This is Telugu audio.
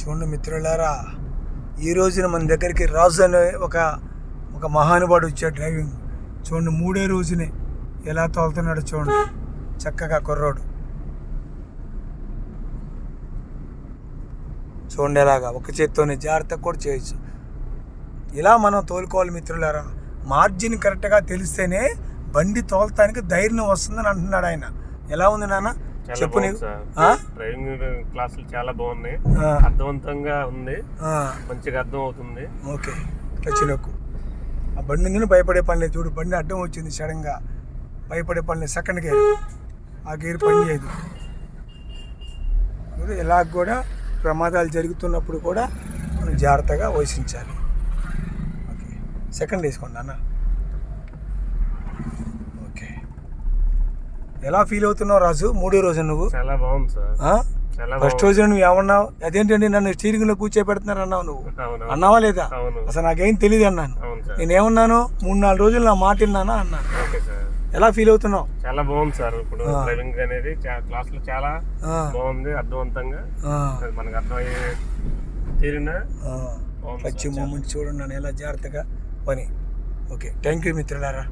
చూడండి మిత్రులారా ఈ రోజున మన దగ్గరికి రాజు అనే ఒక ఒక మహానుభావుడు వచ్చాడు డ్రైవింగ్. చూడండి మూడే రోజునే ఎలా తోలుతున్నాడు చూడండి. చక్కగా కుర్రోడు. చూడండి ఎలాగా ఒక చేత్తోనే జాగ్రత్త కూడా చేయొచ్చు. ఇలా మనం తోలుకోవాలి మిత్రులారా. మార్జిన్ కరెక్ట్గా తెలిస్తేనే బండి తోలటానికి ధైర్యం వస్తుందని అంటున్నాడు ఆయన. ఎలా ఉంది నాన్న? చెప్పు? డ్రైవింగ్ క్లాసులు చాలా బాగున్నాయి. అర్థవంతంగా ఉంది. మంచిగా అర్థం అవుతుంది ఓకే నొక్కు. ఆ బండి మీద భయపడే పని లేదు. చూడు బండి అడ్డం వచ్చింది సడన్గా భయపడే పని లేదు. సెకండ్ గేర్ ఆ గేర్ పని చేయదు. ఇలా కూడా ప్రమాదాలు జరుగుతున్నప్పుడు కూడా మనం జాగ్రత్తగా వహించాలి. ఓకే. సెకండ్ వేసుకోండి అన్న ఎలా ఫీల్ అవుతున్నావు రాజు? మూడో రోజు నువ్వు? చాలా బాగుంది సార్. ఫస్ట్ రోజు నువ్వు ఏమన్నావు? అదేంటండి నన్ను స్టీరింగ్లో కూర్చోబెడుతున్నారు అన్నావు నువ్వు? అన్నావా లేదా? అసలు నాకేం తెలియదు అన్నాను. నేనేమన్నాను? మూడు నాలుగు రోజులు నా మాట విన్నానా అన్నాను. సార్. ఎలా ఫీల్ అవుతున్నావు? చాలా బాగుంది సార్ ఇప్పుడు. డ్రైవింగ్ అనేది. చా- క్లాసులు చాలా బాగుంది అర్థవంతంగా. మనకు అర్థమయ్యే తీరిన? చాలా. మూమెంట్ చూడండి నన్ను ఎలా జాగ్రత్తగా. పని. ఓకే. థ్యాంక్ యూ మిత్రులారా.